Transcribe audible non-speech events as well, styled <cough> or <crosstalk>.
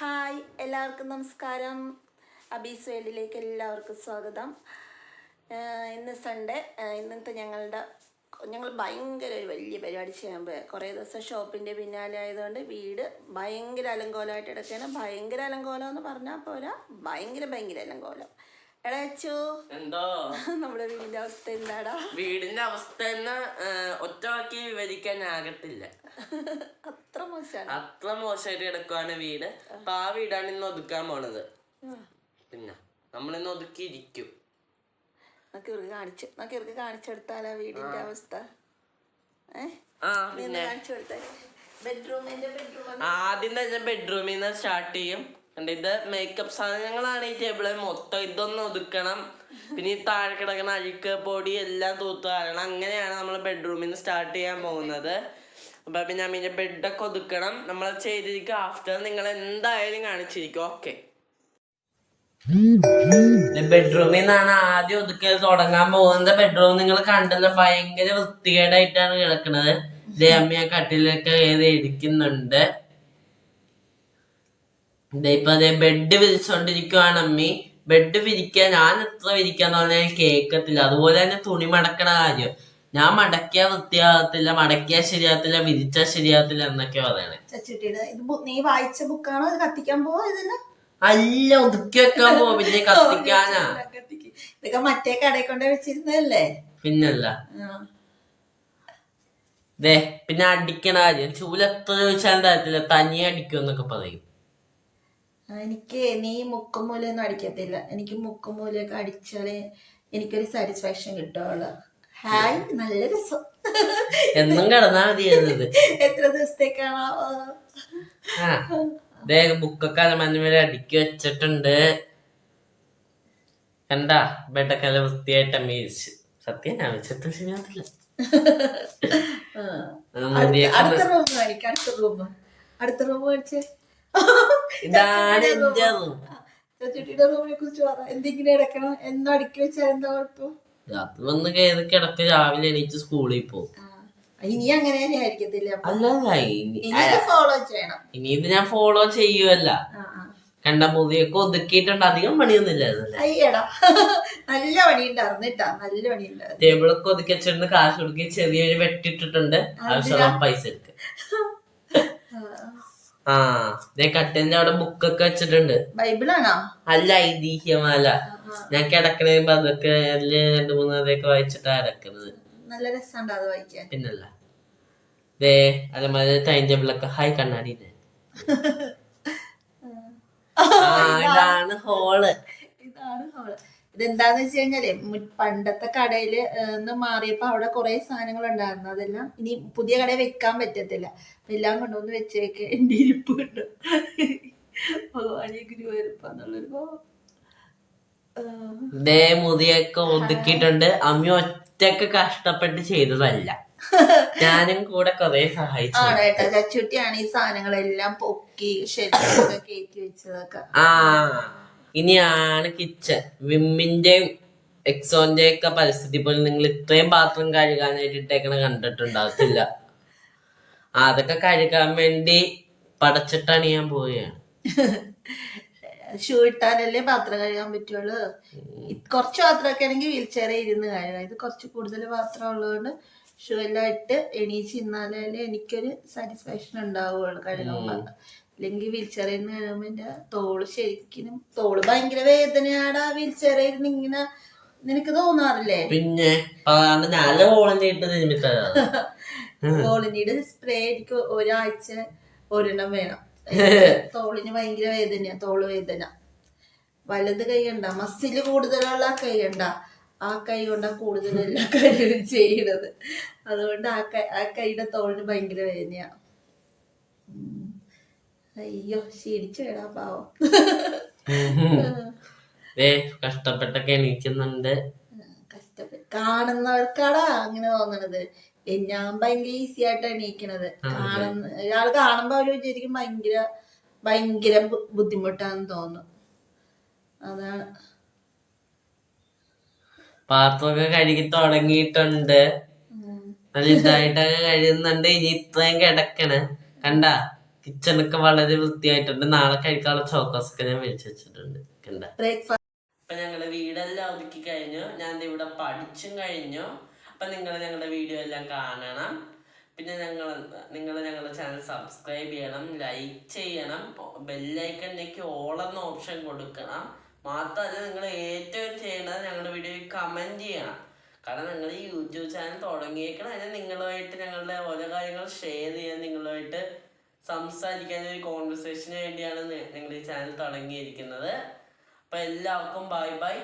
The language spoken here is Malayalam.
ഹായ് എല്ലാവർക്കും നമസ്കാരം. അബീസ് വേൾഡിലേക്ക് എല്ലാവർക്കും സ്വാഗതം. ഇന്ന് സൺഡേ ഇന്നത്തെ ഞങ്ങളുടെ ഞങ്ങൾ ഭയങ്കര ഒരു വലിയ പരിപാടി ചെയ്യാൻ പോയ കുറേ ദിവസം ഷോപ്പിന്റെ പിന്നാലെ ആയതുകൊണ്ട് വീട് ഭയങ്കര അലങ്കോലമായിട്ട് എടുക്കുകയാണ് ഭയങ്കര അലങ്കോലം എന്ന് പറഞ്ഞാൽ പോരാ ഭയങ്കര ഭയങ്കര അലങ്കോലം. എടാ അച്ചു. എന്തോ? <laughs> നമ്മുടെ വീടിന്റെ അവസ്ഥ എന്താടാ? വീടിന്റെ അവസ്ഥ എന്ന് ഒറ്റ വാക്കി വിവരിക്കാൻ ആകത്തില്ല. <laughs> അത്ര മോശമാണ് അത്ര മോശമായിട്ട് കിടക്കുവാണ് വീട്. അപ്പൊ ആ വീടാണ് ഇന്ന് ഒതുക്കാൻ പോണത്. പിന്നെ നമ്മളിന്ന് ഒതുക്കിയിരിക്കും. നമുക്ക് ഇവർക്ക് കാണിച്ച് നമുക്ക് ഇവർക്ക് കാണിച്ചെടുത്താലാ വീടിന്റെ അവസ്ഥ? ഏഹ് കാണിച്ചു ബെഡ്റൂമിന്റെ ബെഡ്റൂം ആദ്യം തന്നെ ബെഡ്റൂമിൽ നിന്ന് സ്റ്റാർട്ട് ചെയ്യും. കണ്ടോ ഇത് മേക്കപ്പ് സാധനങ്ങളാണ് ഈ ടേബിളിൽ മൊത്തം ഇതൊന്ന് ഒതുക്കണം. പിന്നെ ഈ താഴെ കിടക്കുന്ന അഴുക്ക് പൊടി എല്ലാം തൂത്ത് കാരണം അങ്ങനെയാണ് നമ്മൾ ബെഡ്റൂമിൽ നിന്ന് സ്റ്റാർട്ട് ചെയ്യാൻ പോകുന്നത്. അപ്പൊ പിന്നെ അമ്മീന്റെ ബെഡൊക്കെ ഒതുക്കണം. നമ്മൾ ചെയ്തിരിക്കും. ആഫ്റ്റർ നിങ്ങൾ എന്തായാലും കാണിച്ചിരിക്കും. ഓക്കെ ബെഡ്റൂമിൽ നിന്നാണ് ആദ്യം ഒതുക്കി തുടങ്ങാൻ പോകുന്നത്. ബെഡ്റൂം നിങ്ങൾ കണ്ടല്ലോ ഭയങ്കര വൃത്തികേടായിട്ടാണ് കിടക്കുന്നത് ദേ അമ്മ കട്ടിലൊക്കെ ഇരിക്കുന്നുണ്ട്. ഇപ്പൊ അതെ ബെഡ് വിരിച്ചോണ്ടിരിക്കുവാണ് അമ്മി. ബെഡ് വിരിക്കാൻ ഞാൻ എത്ര വിരിക്കാന്ന് പറഞ്ഞാൽ കേൾക്കത്തില്ല അതുപോലെ തന്നെ തുണി മടക്കണ കാര്യം. ഞാൻ മടക്കിയാ വൃത്തിയാകത്തില്ല മടക്കിയാ ശരിയാകത്തില്ല വിരിച്ചാ ശരിയാകത്തില്ല എന്നൊക്കെ പറയണേ. ചച്ചുട്ടിയുടെ ഇത് ബു- നീ വായിച്ച ബുക്കാണോ? ഇത് കത്തിക്കാൻ പോവാ ഇതിന് അല്ല ഒതുക്കി വെക്കാൻ പോവാ. പിന്നെ <laughs> കത്തിക്കാനാ. കത്തിക്ക്. ഇതൊക്കെ മറ്റേ കടയിൽ കൊണ്ട് വെച്ചിരുന്നതല്ലേ? പിന്നല്ല. ആ. ദേ പിന്നെ അടിക്കണ കാര്യം. ചൂലെത്ര എത്ര ചോദിച്ചാലും തരത്തില്ല. തനിയെ അടിക്കും എന്നൊക്കെ പറയും. എനിക്ക് നീ മുക്കും മൂലയൊന്നും അടിക്കത്തില്ല. എനിക്ക് മുക്കുമൂലൊക്കെ അടിച്ചാലേ എനിക്കൊരു സാറ്റിസ്ഫാക്ഷൻ കിട്ടുള്ളൂ ഹായ് നല്ല രസം. എന്നും കിടന്നാ മതിയായിരുന്നത് എത്ര ദിവസത്തേക്കാണോ? ബുക്കൊക്കെ വരെ അടുക്കി വെച്ചിട്ടുണ്ട്. കണ്ടാ ബെഡൊക്കെ നല്ല വൃത്തിയായിട്ട് അമ്മ വിരിച്ചു സത്യം ഞാൻ വെച്ചിട്ട് ശരിയാകത്തില്ല ആ. അടുത്ത റൂം അടുത്ത റൂം. അടുത്ത റൂം കാണിച്ചേ ഇതാണ് എന്റെ റൂം ചുട്ടിയുടെ റൂമിനെ കുറിച്ച് പറ. എന്തെങ്കിലും എടുക്കണം എന്നോ അടുക്കി വെച്ചാൽ എന്താ കുഴപ്പം? രാത്രി വന്ന് കയറി കിടക്ക്. രാവിലെ എണീറ്റ് സ്കൂളിൽ പോകും. ഇനി അങ്ങനെ ആയിരിക്കത്തില്ല ഇനി ഫോളോ ചെയ്യണം. ഇനി ഇത് ഞാൻ ഫോളോ ആ. കണ്ട മുറിയൊക്കെ ഒതുക്കിയിട്ടുണ്ട്. അധികം പണിയൊന്നും ഇല്ലായിരുന്നല്ലേ നല്ല പണി ഉണ്ടായിരുന്നിട്ടാ നല്ല പണി ഉണ്ടായിരുന്നു ടേബിളൊക്കെ ഒതുക്കി വെച്ചിട്ടുണ്ട്. കാശ് കൊടുക്കി ചെറിയൊരു വെട്ടിട്ടിട്ടുണ്ട്. ആവശ്യമുള്ള പൈസ എടുക്ക. <laughs> ആ കട്ടിലിന്റെ അവിടെ ബുക്കൊക്കെ വെച്ചിട്ടുണ്ട്. ബൈബിളാണോ? അല്ല ഐതിഹ്യമാല ഞാൻ കിടക്കണ അതൊക്കെ രണ്ടു മൂന്ന് അതൊക്കെ വായിച്ചിട്ടാ കിടക്കുന്നത് നല്ല രസമുണ്ടോ അത് വായിക്കാൻ. പിന്നല്ല. ദേ അതേമാതിരി ടൈം ടേബിളൊക്കെ ഹായ് കണ്ണാടി <laughs> ഇതാണ് ഹോൾ ഇതാണ് ഹോൾ ഇതെന്താന്ന് വെച്ച് കഴിഞ്ഞാൽ പണ്ടത്തെ കടയിൽ നിന്ന് മാറിയപ്പോ അവിടെ കുറെ സാധനങ്ങൾ ഉണ്ടായിരുന്നു അതെല്ലാം ഇനി പുതിയ കടയിൽ വെക്കാൻ പറ്റത്തില്ല. അപ്പൊ എല്ലാം കൊണ്ടുവന്ന് വെച്ചേക്ക്. എന്റെ ഇരിപ്പ് കണ്ടു? ഭഗവാനെ ഗുരുവായൂരപ്പാന്നുള്ളൊരു ദേ മുറിയൊക്കെ ഒതുക്കിയിട്ടുണ്ട്. അമ്മ ഒറ്റയ്ക്ക് കഷ്ടപ്പെട്ട് ചെയ്തതല്ല. ഞാനും കൂടെ കൊറേ സഹായിച്ചു. ആണ് കേട്ടോ ചച്ചുട്ടിയാണ് ഈ സാധനങ്ങളെല്ലാം പൊക്കി ഷെൽഫൊക്കെ കയറ്റി വെച്ചതൊക്കെ. ആ. ഇനിയാണ് കിച്ചൺ. വിമ്മിന്റെയും എക്സോന്റെ ഒക്കെ പരിസ്ഥിതി പോലും നിങ്ങൾ ഇത്രയും പാത്രം കഴുകാനായിട്ട് ഇട്ടേക്കണ കണ്ടിട്ടുണ്ടാകത്തില്ല അതൊക്കെ കഴുകാൻ വേണ്ടി പടച്ചിട്ടാണ് ഞാൻ പോവുകയാണ്. ഷൂ ഇട്ടാലല്ലേ പാത്രം കഴുകാൻ പറ്റുള്ളൂ? കുറച്ച് പാത്രമൊക്കെ ആണെങ്കിൽ വീൽ ചെയറിൽ ഇരുന്ന് കഴുകാം. ഇത് കുറച്ച് കൂടുതൽ പാത്രം ഉള്ളതുകൊണ്ട് ഷൂ എല്ലാം ഇട്ട് എണീച്ച് ഇന്നാലേ എനിക്കൊരു സാറ്റിസ്ഫാക്ഷൻ ഉണ്ടാവുകയുള്ളൂ കഴുകുമ്പോൾ അല്ലെങ്കിൽ വീൽ ചെയറിൽ നിന്ന് കഴുകുമ്പോൾ എന്റെ തോൾ ശരിക്കും തോൾ ഭയങ്കര വേദനയാടാ വീൽ ചെയറിൽ ഇരുന്ന് ഇങ്ങനെ നിനക്ക് തോന്നാറില്ലേ? പിന്നെ കോളനിയുടെ സ്പ്രേ എനിക്ക് ഒരാഴ്ച ഒരെണ്ണം വേണം. <laughs> തോളിന് ഭയങ്കര വേദനയാ തോൾ വേദന. വലത് കൈ കണ്ട മസിൽ കൂടുതലുള്ള കൈ കണ്ട ആ കൈ കൊണ്ടാ കൂടുതൽ എല്ലാ <laughs> കാര്യവും ചെയ്യണത്. അതുകൊണ്ട് ആ കൈ ആ കൈയുടെ തോളിന് ഭയങ്കര വേദനയാ. അയ്യോ ക്ഷീണിച്ചു വേടാ പാവം. ഏ കഷ്ടപ്പെട്ടൊക്കെ എണീക്കുന്നുണ്ട്. കഷ്ടപ്പെട്ട് കാണുന്നവർക്കാടാ അങ്ങനെ തോന്നണത്. ഞാൻ ഭയങ്കര ഈസി ആയിട്ട് എണീക്കണത്. കാണുന്ന ഒരാൾ കാണുമ്പോ അവർ വിചാരിക്കും ഭയങ്കര ഭയങ്കര ബുദ്ധിമുട്ടാന്ന് തോന്നും. അതാണ്. പാത്രമൊക്കെ കഴുകി തുടങ്ങിയിട്ടുണ്ട്. നല്ല ഇതായിട്ടൊക്കെ കഴിയുന്നുണ്ട് ഇനി ഇത്രയും കിടക്കണ്. കണ്ട? കിച്ചണൊക്കെ വളരെ വൃത്തിയായിട്ടുണ്ട്. നാളെ കഴിക്കാനുള്ള ചോക്കോസ് ഒക്കെ ഞാൻ മേടിച്ചു വെച്ചിട്ടുണ്ട്. അപ്പൊ ഞങ്ങളുടെ വീടെല്ലാം ഒതുക്കി കഴിഞ്ഞു. ഞാൻ ഇവിടെ പഠിച്ചും കഴിഞ്ഞു. അപ്പൊ നിങ്ങൾ ഞങ്ങളുടെ വീഡിയോ എല്ലാം കാണണം. പിന്നെ ഞങ്ങൾ നിങ്ങൾ ഞങ്ങളുടെ ചാനൽ സബ്സ്ക്രൈബ് ചെയ്യണം ലൈക്ക് ചെയ്യണം ബെല്ലൈക്കണിലേക്ക് ഓളെന്ന ഓപ്ഷൻ കൊടുക്കണം. മാത്രമല്ല നിങ്ങൾ ഏറ്റവും ചെയ്യേണ്ടത് ഞങ്ങളുടെ വീഡിയോയിൽ കമന്റ് ചെയ്യണം. കാരണം നിങ്ങൾ ഈ യൂട്യൂബ് ചാനൽ തുടങ്ങിയേക്കണം അതിന് നിങ്ങളുമായിട്ട് ഞങ്ങളുടെ ഓരോ കാര്യങ്ങൾ ഷെയർ ചെയ്യാൻ നിങ്ങളുമായിട്ട് സംസാരിക്കാൻ ഒരു കോൺവെർസേഷന് വേണ്ടിയാണ് ഞങ്ങൾ ഈ ചാനൽ തുടങ്ങിയിരിക്കുന്നത്. അപ്പോൾ എല്ലാവർക്കും ബൈ ബൈ